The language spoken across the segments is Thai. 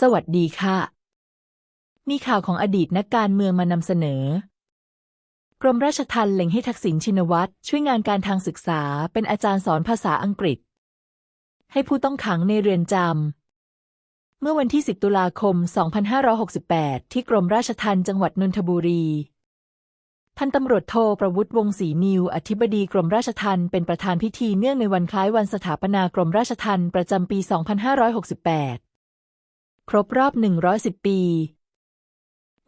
สวัสดีค่ะ มีข่าวของอดีตนักการเมืองมานำเสนอ กรมราชทัณฑ์เล็งให้ทักษิณชินวัตรช่วยงานการทางศึกษาเป็นอาจารย์สอนภาษาอังกฤษ ให้ผู้ต้องขังในเรือนจำ เมื่อวันที่ 10 ตุลาคม 2568 ที่กรมราชทัณฑ์จังหวัดนนทบุรีพันตำรวจโทประวุฒิวงศรีนิว อธิบดีกรมราชทัณฑ์เป็นประธานพิธีเนื่องในวันคล้ายวันสถาปนากรมราชทัณฑ์ประจำปี 2568 ครบรอบ 110 ปี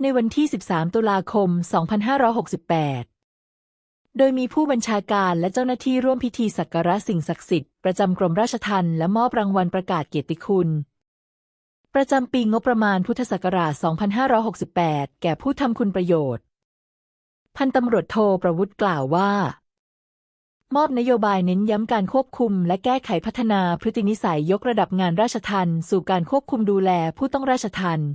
ในวันที่ 13 ตุลาคม 2568 โดยมีผู้บัญชาการและเจ้าหน้าที่ร่วมพิธีสักการะสิ่งศักดิ์สิทธิ์ประจำกรมราชทัณฑ์และมอบรางวัลประกาศเกียรติคุณ ประจำปีงบประมาณพุทธศักราช 2568 แก่ผู้ทำคุณประโยชน์ พันตำรวจโทประวุฒิกล่าวว่า มอบนโยบายเน้นย้ำการควบคุม และแก้ไขพัฒนาพฤตินิสัยยกระดับงานราชทัณฑ์สู่การควบคุมดูแลผู้ต้องราชทัณฑ์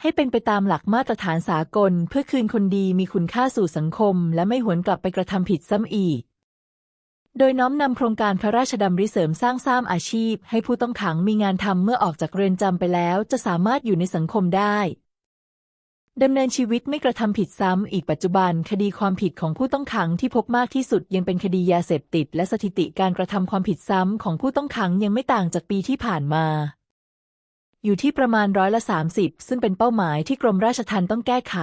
ให้เป็นไปตามหลักมาตรฐานสากล เพื่อคืนคนดีมีคุณค่าสู่สังคม และไม่หวนกลับไปกระทำผิดซ้ำอีก โดยน้อมนำโครงการพระราชดำริเสริมสร้างสร้างอาชีพ ให้ผู้ต้องขังมีงานทำเมื่อออกจากเรือนจำไปแล้ว จะสามารถอยู่ในสังคมได้ ดำเนินชีวิตไม่กระทำผิดซ้ำ อีกปัจจุบัน คดีความผิดของผู้ต้องขังที่พบมากที่สุดยังเป็นคดียาเสพติด และสถิติการกระทำความผิดซ้ำของผู้ต้องขังยังไม่ต่างจากปีที่ผ่านมา อยู่ที่ประมาณร้อยละ 30 ซึ่งเป็นเป้าหมายที่กรมราชทัณฑ์ต้องแก้ไข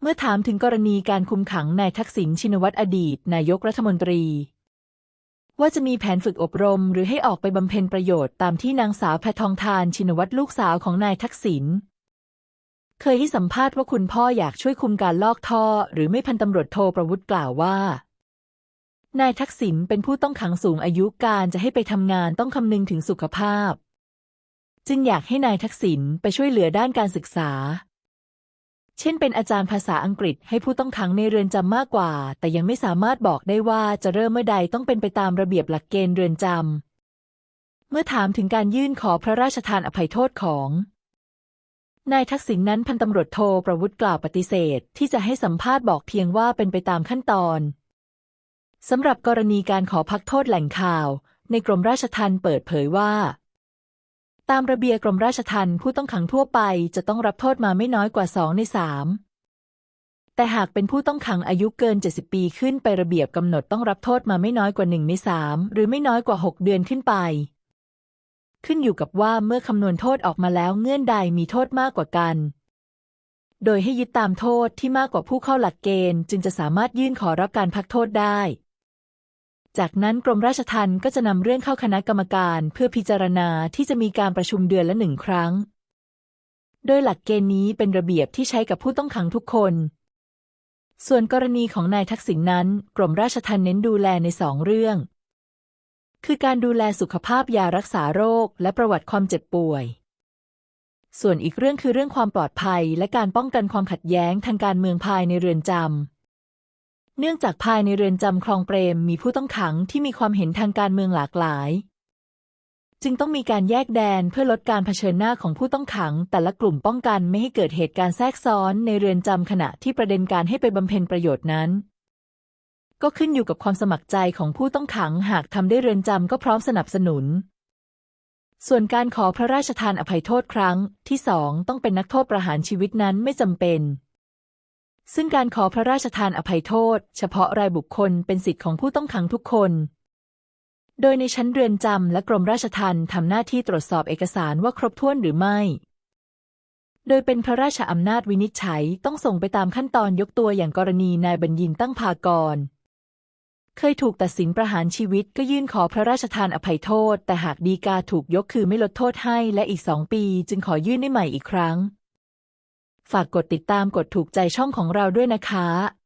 เมื่อถามถึงกรณีการคุมขังนายทักษิณชินวัตรอดีต นายกรัฐมนตรี ว่าจะมีแผนฝึกอบรม หรือให้ออกไปบำเพ็ญประโยชน์ตามที่นางสาวแพทองทานชินวัตรลูกสาวของนายทักษิณ เคยให้สัมภาษณ์ว่าคุณพ่ออยากช่วยคุมการลอกท่อ หรือไม่พันตำรวจโทรประวุฒิกล่าวว่า นายทักษิณเป็นผู้ต้องขังสูงอายุการจะให้ไปทำงานต้องคำนึงถึงสุขภาพ จึงอยากให้นายทักษิณไปช่วยเหลือด้านการศึกษา เช่นเป็นอาจารย์ภาษาอังกฤษให้ผู้ต้องขังในเรือนจำมากกว่า แต่ยังไม่สามารถบอกได้ว่าจะเริ่มเมื่อใดต้องเป็นไปตามระเบียบหลักเกณฑ์เรือนจำเมื่อถามถึงการยื่นขอพระราชทานอภัยโทษของ นายทักษิณนนั้นพันตำรวจโทรประวุฒิกล่าวปฏิเสธ ที่จะให้สัมภาษณ์บอกเพียงว่าเป็นไปตามขั้นตอนสำหรับกรณีการขอพักโทษแหล่งข่าว ในกรมราชทัณฑ์เปิดเผยว่า ตามระเบียบกรมราชทัณฑ์ผู้ต้องขังทั่วไปจะต้องรับโทษมาไม่น้อยกว่าสองในสามแต่หากเป็นผู้ต้องขังอายุเกิน 70 ปีขึ้นไประเบียบกำหนดต้องรับโทษมาไม่น้อยกว่าหนึ่งในสามหรือไม่น้อยกว่า 6 เดือนขึ้นไป ขึ้นอยู่กับว่าเมื่อคำนวณโทษออกมาแล้วเงื่อนใดมีโทษมากกว่ากัน โดยให้ยึดตามโทษที่มากกว่าผู้เข้าหลักเกณฑ์จึงจะสามารถยื่นขอรับการพักโทษได้ จากนั้นกรมราชทัณฑ์ก็จะนำเรื่องเข้าคณะกรรมการเพื่อพิจารณาที่จะมีการประชุมเดือนละหนึ่งครั้ง โดยหลักเกณฑ์นี้เป็นระเบียบที่ใช้กับผู้ต้องขังทุกคน ส่วนกรณีของนายทักษิณนนั้น กรมราชทัณฑ์เน้นดูแลในสองเรื่อง คือการดูแลสุขภาพยารักษาโรค และประวัติความเจ็บป่วย ส่วนอีกเรื่องคือเรื่องความปลอดภัย และการป้องกันความขัดแย้งทางการเมืองภายในเรือนจำ เนื่องจากภายในเรือนจำคลองเปรมมีผู้ต้องขังที่มีความเห็นทางการเมืองหลากหลาย จึงต้องมีการแยกแดนเพื่อลดการเผชิญหน้าของผู้ต้องขัง แต่ละกลุ่มป้องกันไม่ให้เกิดเหตุการณ์แทรกซ้อนในเรือนจำขณะที่ประเด็นการให้ไปบำเพ็ญประโยชน์นั้น ก็ขึ้นอยู่กับความสมัครใจของผู้ต้องขังหากทำได้เรือนจำก็พร้อมสนับสนุน ส่วนการขอพระราชทานอภัยโทษครั้งที่สองต้องเป็นนักโทษประหารชีวิตนั้นไม่จำเป็น ซึ่งการขอพระราชทานอภัยโทษ เฉพาะรายบุคคลเป็นสิทธิของผู้ต้องขังทุกคน โดยในชั้นเรือนจำและกรมราชทัณฑ์ทำหน้าที่ตรวจสอบเอกสารว่าครบถ้วนหรือไม่ โดยเป็นพระราชอำนาจวินิจฉัยต้องส่งไปตามขั้นตอนยกตัวอย่างกรณีนายบัญญินตั้งพากร เคยถูกตัดสินประหารชีวิตก็ยื่นขอพระราชทานอภัยโทษ แต่หากดีกาถูกยกคือไม่ลดโทษให้และอีกสองปี จึงขอยื่นได้ใหม่อีกครั้ง ฝากกดติดตามกดถูกใจช่องของเราด้วยนะคะ